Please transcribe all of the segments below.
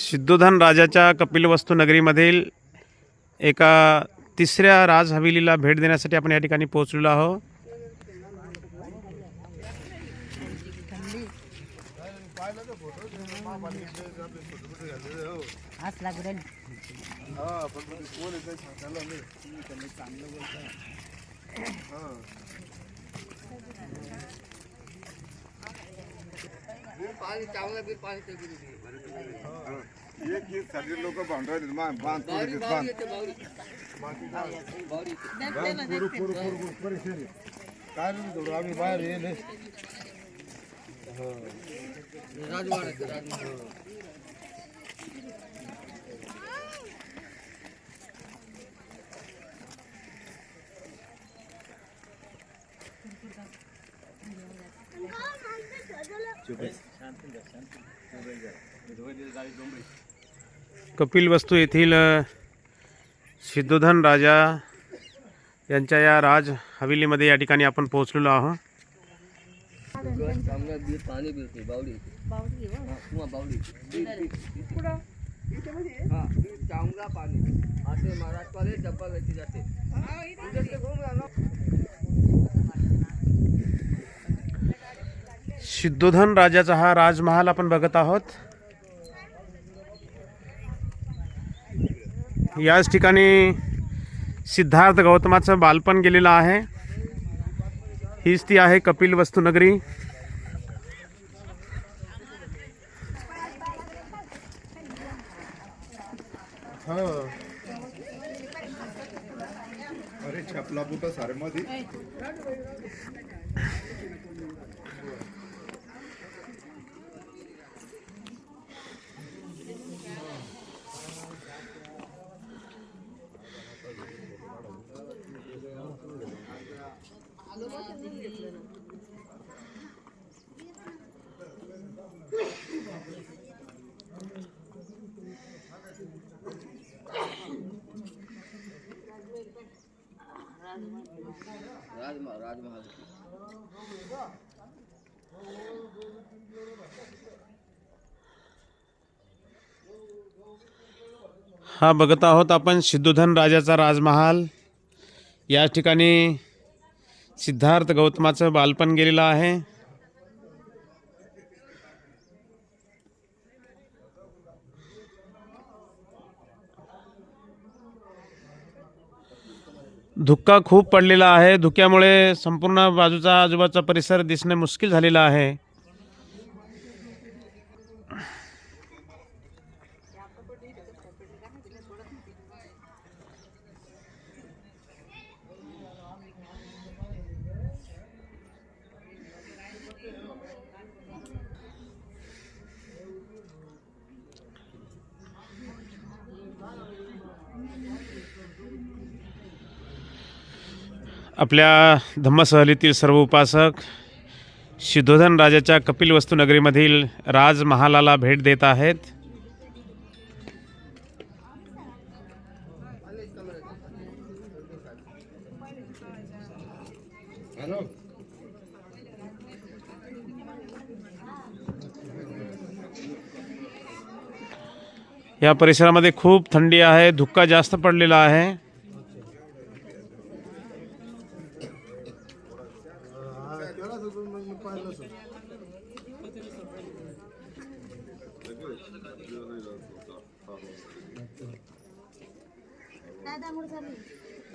सिद्धोधन राजाच्या कपिलवस्तू नगरीमधील एका तिसऱ्या राज हवेलीला भेट देण्यासाठी आपण या ठिकाणी पोहोचलेलो आहोत. पाणी चांगलं पाणी एक एक सगळे लोक भांडवल मान बांध पुढे बांध. पुरू पुरू पुरू परिसर काय नाही थोडं आम्ही बाहेर येईल. कपिल वस्तू येथील सिद्धोधन राजा यांच्या या राज हवेलीमध्ये या ठिकाणी आपण पोहोचलेलो आहोत. सिद्धोधन राजाचा हा राजमहाल आपण बघत आहोत. याच ठिकाणी सिद्धार्थ गौतमाचं बालपण गेलेलं आहे. हीच ती आहे कपिल वस्तुनगरी. अरे छपला सारे मध्ये राजमहाल राजमहाल हा बघत आहोत आपण सिद्धोधन राजाचा राजमहाल. या ठिकाणी सिद्धार्थ गौतमाचं बालपण गेलेलं आहे. धुक्का खूप पडलेला आहे. धुक्यामुळे संपूर्ण बाजूचा आजूबाजूचा परिसर दिसणे मुश्किल झालेला आहे. आपल्या धम्मसहलीतील सर्व उपासक सिद्धोधन राजाच्या कपिलवस्तू नगरीमधील राजमहालाला भेट देत आहेत. या परिसरामध्ये खूप थंडी आहे धुक्का जास्त पडलेला आहे.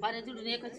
पाण्यात उडून एकच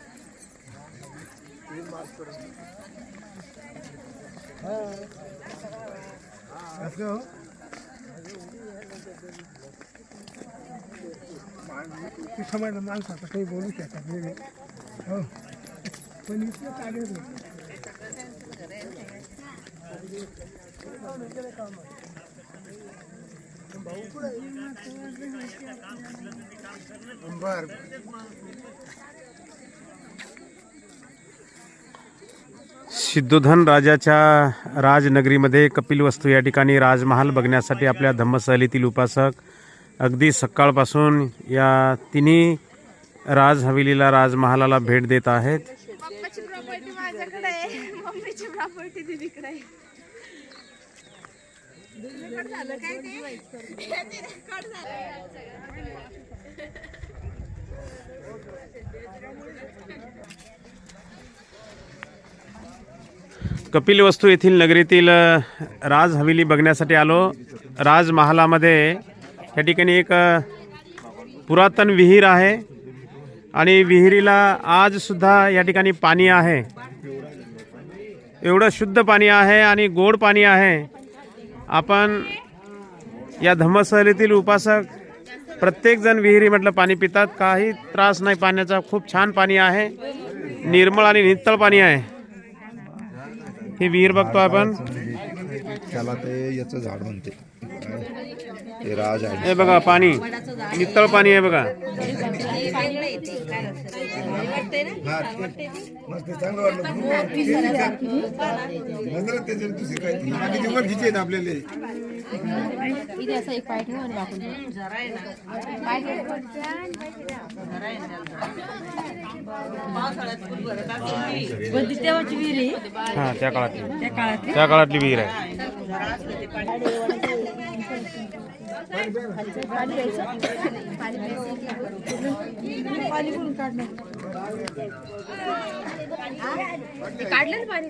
आहे ना मोबाईल असं ती समजलं माणसाचं काही बोलू शकत नाही हो पण इथलं काय बर. सिद्धोधन राजाच्या राजनगरीमध्ये कपिल वस्तू या ठिकाणी राजमहाल बघण्यासाठी आपल्या धम्मसहलीतील उपासक अगदी सकाळपासून या तिन्ही राज हवेलीला राजमहालाला भेट देत आहेत. कपिल वस्तू येथील नगरीतील राज हवेली बघण्यासाठी आलो. राजमहालामध्ये या ठिकाणी एक पुरातन विहीर आहे आणि विहिरीला आजसुद्धा या ठिकाणी पाणी आहे. एवढं शुद्ध पाणी आहे आणि गोड पाणी आहे. आपण या धम्मसहलीतील उपासक प्रत्येकजण विहिरी म्हटलं पाणी पितात. काही त्रास नाही पाण्याचा खूप छान पाणी आहे. निर्मळ आणि नितळ पाणी आहे. हे विहीर बघतो आपण. त्याला ते याचं झाड म्हणते. ते राज आहे. हे बघा पाणी. नित्तळ पाणी आहे बघा. मस्त चांगलं वाटलं नजर त्याच्यात दुसरी काय ती? बाकीची वर खिची आहेत आपल्याला. इथे असं एक पाय ठेवा आणि वाकून पाय तेव्हाची विहिरी हा त्या काढलं पाणी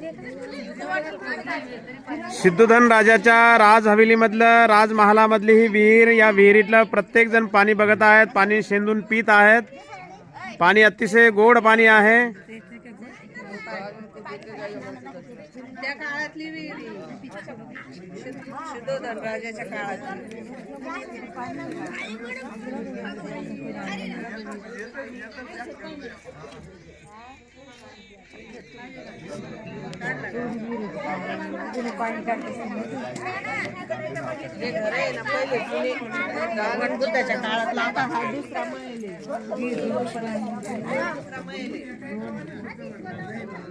राजाच्या राज हवेलीमधलं राजमहालामधली ही विहीर या विहिरीतलं प्रत्येक जण पाणी बघत आहेत पाणी शेंदून पित आहेत. पाणी अतिशय गोड पाणी आहे. त्या काळातली विहिरी शुद्धोधन राजाच्या काळातली. हे घर आहे ना पहिले जुने. गणपती बुद्धाच्या काळातला आता हा दुसरा आहे. आहे.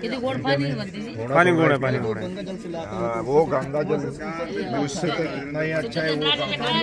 किती गोड पाणी आहे म्हणते ती. पाणी गोड हाँ, वो गंगा जल. उससे तो इतना ही अच्छा है वो गंगा